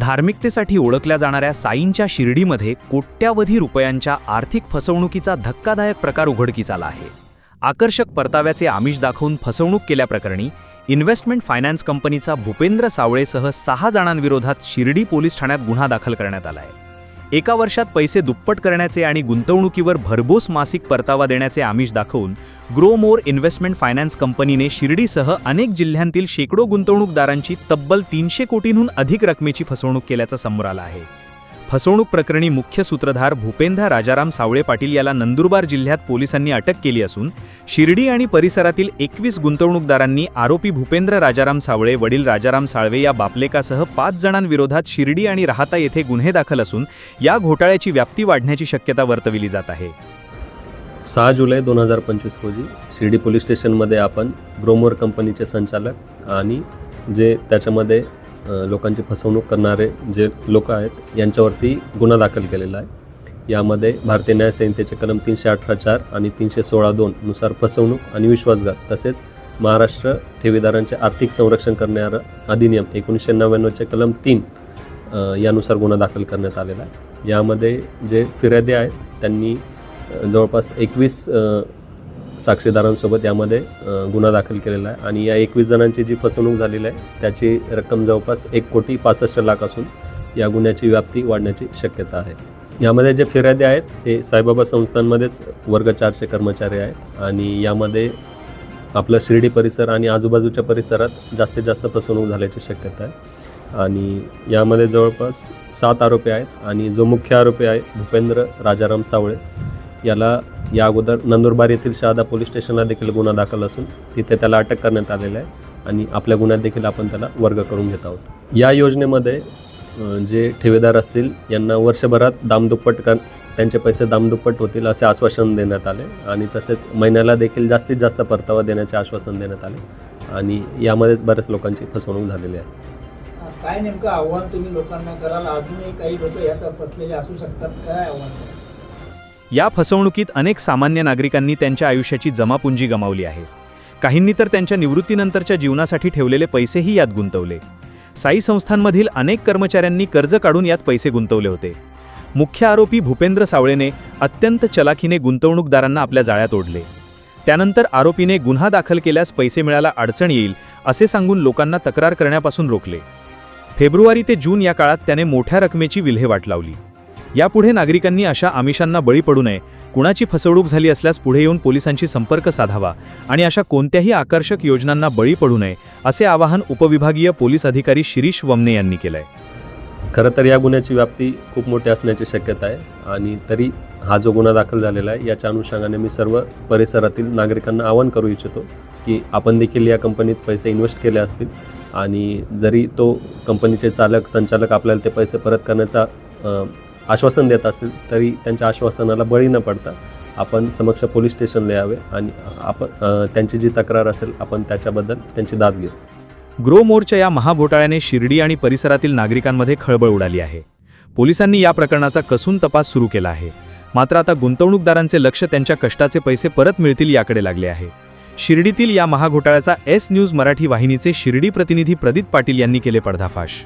धार्मिकतेसाठी ओळखल्या जाणाऱ्या साईंच्या शिर्डीमध्ये कोट्यावधी रुपयांच्या आर्थिक फसवणुकीचा धक्कादायक प्रकार उघडकीस आला आहे. आकर्षक परताव्याचे आमिष दाखवून फसवणूक केल्याप्रकरणी इन्व्हेस्टमेंट फायनान्स कंपनीचा भूपेंद्र सावळेसह सहा जणांविरोधात शिर्डी पोलीस ठाण्यात गुन्हा दाखल करण्यात आला आहे. एका वर्षात पैसे दुप्पट करण्याचे आणि गुंतवणुकीवर भरघोस मासिक परतावा देण्याचे आमिष दाखवून ग्रोमोर इन्व्हेस्टमेंट फायनान्स कंपनीने शिर्डीसह अनेक जिल्ह्यांतील शेकडो गुंतवणूकदारांची तब्बल तीनशे कोटींहून अधिक रकमेची फसवणूक केल्याचं समोर आलं आहे. फसवणूक प्रकरणी मुख्य सूत्रधार भूपेंद्र राजाराम सावळे पाटील याला नंदुरबार जिल्ह्यात पोलिसांनी अटक केली असून शिर्डी आणि परिसरातील एकवीस गुंतवणूकदारांनी आरोपी भूपेंद्र राजाराम सावळे वडील राजाराम साळवे या बापलेकासह पाच जणांविरोधात शिर्डी आणि राहता येथे गुन्हे दाखल असून या घोटाळ्याची व्याप्ती वाढण्याची शक्यता वर्तविली जात आहे. सहा जुलै दोन हजार पंचवीस रोजी शिर्डी पोलीस स्टेशनमध्ये आपण ग्रोमोर कंपनीचे संचालक आणि जे त्याच्यामध्ये लोकांची फसवणूक करणारे जे लोक आहेत यांच्यावरती गुन्हा दाखल केलेला आहे. यामध्ये भारतीय न्याय संहितेचे कलम तीनशे अठरा चार आणि तीनशे सोळा दोन नुसार फसवणूक आणि विश्वासघात तसेच महाराष्ट्र ठेवीदारांचे आर्थिक संरक्षण करणारं अधिनियम एकोणीसशे नव्याण्णवचे कलम तीन यानुसार गुन्हा दाखल करण्यात आलेला आहे. यामध्ये जे फिर्यादी आहेत त्यांनी जवळपास एकवीस साक्षीदारांसोबत यामध्ये गुन्हा दाखल केलेला आहे. आणि या एकवीस जणांची जी फसवणूक झालेली आहे त्याची रक्कम जवळपास एक कोटी पासष्ट लाख असून या गुन्ह्याची व्याप्ती वाढण्याची शक्यता आहे. यामध्ये जे फिर्यादी आहेत हे साईबाबा संस्थांमध्येच वर्ग चारशे कर्मचारी आहेत. आणि यामध्ये आपलं शिर्डी परिसर आणि आजूबाजूच्या परिसरात जास्तीत जास्त फसवणूक झाल्याची शक्यता आहे. आणि यामध्ये जवळपास सात आरोपी आहेत. आणि जो मुख्य आरोपी आहे भूपेंद्र राजाराम सावळे याला या अगोदर नंदुरबार येथील शहादा पोलीस स्टेशनला देखील गुन्हा दाखल असून तिथे त्याला अटक करण्यात आलेला आहे आणि आपल्या गुन्ह्यात देखील आपण त्याला वर्ग करून घेत आहोत. या योजनेमध्ये जे ठेवेदार असतील यांना वर्षभरात दामदुप्पट कर त्यांचे पैसे दामदुप्पट होतील असे आश्वासन देण्यात आले आणि तसेच महिन्याला देखील जास्तीत जास्त परतावा देण्याचे आश्वासन देण्यात आले आणि यामध्येच बऱ्याच लोकांची फसवणूक झालेली आहे. काय नेमकं आव्हान तुम्ही लोकांना कराल? अजूनही काही लोक याचा फसलेले असू शकतात. काय आव्हान? या फसवणुकीत अनेक सामान्य नागरिकांनी त्यांच्या आयुष्याची जमापुंजी गमावली आहे. काहींनी तर त्यांच्या निवृत्तीनंतरच्या जीवनासाठी ठेवलेले पैसेही यात गुंतवले. साई संस्थांमधील अनेक कर्मचाऱ्यांनी कर्ज काढून यात पैसे गुंतवले होते. मुख्य आरोपी भूपेंद्र सावळेने अत्यंत चलाखीने गुंतवणूकदारांना आपल्या जाळ्यात ओढले. त्यानंतर आरोपीने गुन्हा दाखल केल्यास पैसे मिळायला अडचण येईल असे सांगून लोकांना तक्रार करण्यापासून रोखले. फेब्रुवारी ते जून या काळात त्याने मोठ्या रकमेची विल्हेवाट लावली. यापुढे नागरिकांनी अशा आमिषांना बळी पडू नये. कुणाची फसवणूक झाली असल्यास पुढे येऊन पोलिसांशी संपर्क साधावा आणि अशा कोणत्याही आकर्षक योजनांना बळी पडू नये असे आवाहन उपविभागीय पोलीस अधिकारी शिरीष वमने यांनी केलंय. खरं तर या गुन्ह्याची व्याप्ती खूप मोठी असण्याची शक्यता आहे आणि तरी हा जो गुन्हा दाखल झालेला आहे याच्या अनुषंगाने मी सर्व परिसरातील नागरिकांना आवाहन करू इच्छितो की आपण देखील या कंपनीत पैसे इन्व्हेस्ट केले असतील आणि जरी तो कंपनीचे चालक संचालक आपल्याला ते पैसे परत करण्याचा आश्वासन देत असेल तरी त्यांच्या आश्वासनाला बळी न पडता आपण समक्ष पोलीस स्टेशनला यावे आणि आपण त्यांची जी तक्रार असेल आपण त्याच्याबद्दल त्यांची दाद घेऊ. ग्रो मोरच्या या महाघोटाळ्याने शिर्डी आणि परिसरातील नागरिकांमध्ये खळबळ उडाली आहे. पोलिसांनी या प्रकरणाचा कसून तपास सुरू केला आहे. मात्र आता गुंतवणूकदारांचे लक्ष त्यांच्या कष्टाचे पैसे परत मिळतील याकडे लागले आहे. शिर्डीतील या महाघोटाळ्याचा एस न्यूज मराठी वाहिनीचे शिर्डी प्रतिनिधी प्रदीप पाटील यांनी केले पडदाफाश.